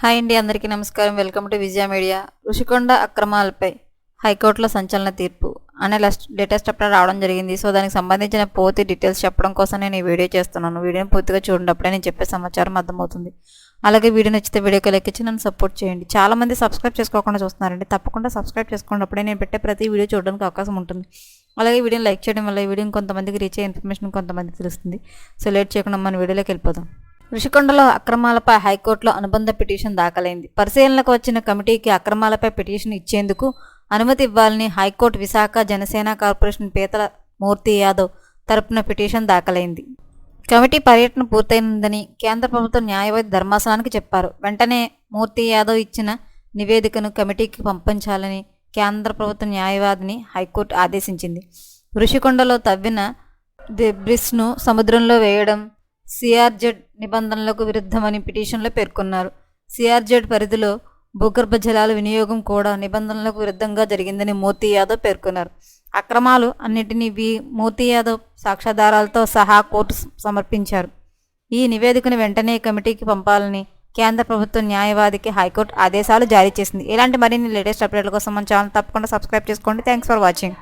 Hi అండి అందరికీ నమస్కారం. Welcome to Vijaya media. Rushikonda అక్రమాలపై హైకోర్టులో సంచలన తీర్పు అనే లస్ట్ లేటెస్ట్ అప్డేట్ రావడం జరిగింది. సో దానికి సంబంధించిన పూర్తి డీటెయిల్స్ చెప్పడం కోసం నేను ఈ వీడియో చేస్తున్నాను. వీడియోని పూర్తిగా చూడండి అప్పుడే నేను చెప్పే సమాచారం అర్థమవుతుంది. అలాగే వీడియో నచ్చితే వీడియోకి లెక్కించి నన్ను సపోర్ట్ చేయండి. చాలామంది సబ్స్క్రైబ్ చేసుకోకుండా చూస్తున్నారండి. తప్పకుండా సబ్స్క్రైబ్ చేసుకోండి. అప్పుడే నేను పెట్టే ప్రతి వీడియో చూడడానికి అవకాశం ఉంటుంది. అలాగే వీడియోని లైక్ చేయడం వల్ల ఈ వీడియో కొంతమందికి రీచ్ అయ్యే ఇన్ఫర్మేషన్ కొంతమందికి తెలుస్తుంది. సో లేట్ చేయకుండా మన వీడియోలోకి వెళ్ళిపోదాం. ఋషికొండలో అక్రమాలపై హైకోర్టులో అనుబంధ పిటిషన్ దాఖలైంది. పరిశీలనకు వచ్చిన కమిటీకి అక్రమాలపై పిటిషన్ ఇచ్చేందుకు అనుమతి ఇవ్వాలని హైకోర్టు విశాఖ జనసేన కార్పొరేషన్ పీతల మూర్తి యాదవ్ తరపున పిటిషన్ దాఖలైంది. కమిటీ పర్యటన పూర్తయిందని కేంద్ర ప్రభుత్వ న్యాయవాది ధర్మాసనానికి చెప్పారు. వెంటనే మూర్తి యాదవ్ ఇచ్చిన నివేదికను కమిటీకి పంపించాలని కేంద్ర ప్రభుత్వ న్యాయవాదిని హైకోర్టు ఆదేశించింది. ఋషికొండలో తవ్విన బ్రిస్ను సముద్రంలో వేయడం సిఆర్జెడ్ నిబంధనలకు విరుద్ధమని పిటిషన్లో పేర్కొన్నారు. సిఆర్జెడ్ పరిధిలో భూగర్భ జలాల వినియోగం కూడా నిబంధనలకు విరుద్ధంగా జరిగిందని మోతీ యాదవ్ పేర్కొన్నారు. అక్రమాలు అన్నిటినీ వి. మోతీ యాదవ్ సాక్ష్యాధారాలతో సహా కోర్టు సమర్పించారు. ఈ నివేదికను వెంటనే కమిటీకి పంపాలని కేంద్ర ప్రభుత్వ న్యాయవాదికి హైకోర్టు ఆదేశాలు జారీ చేసింది. ఇలాంటి మరిన్ని లేటెస్ట్ అప్డేట్ల కోసం మన ఛానల్ తప్పకుండా సబ్స్క్రైబ్ చేసుకోండి. Thanks for watching.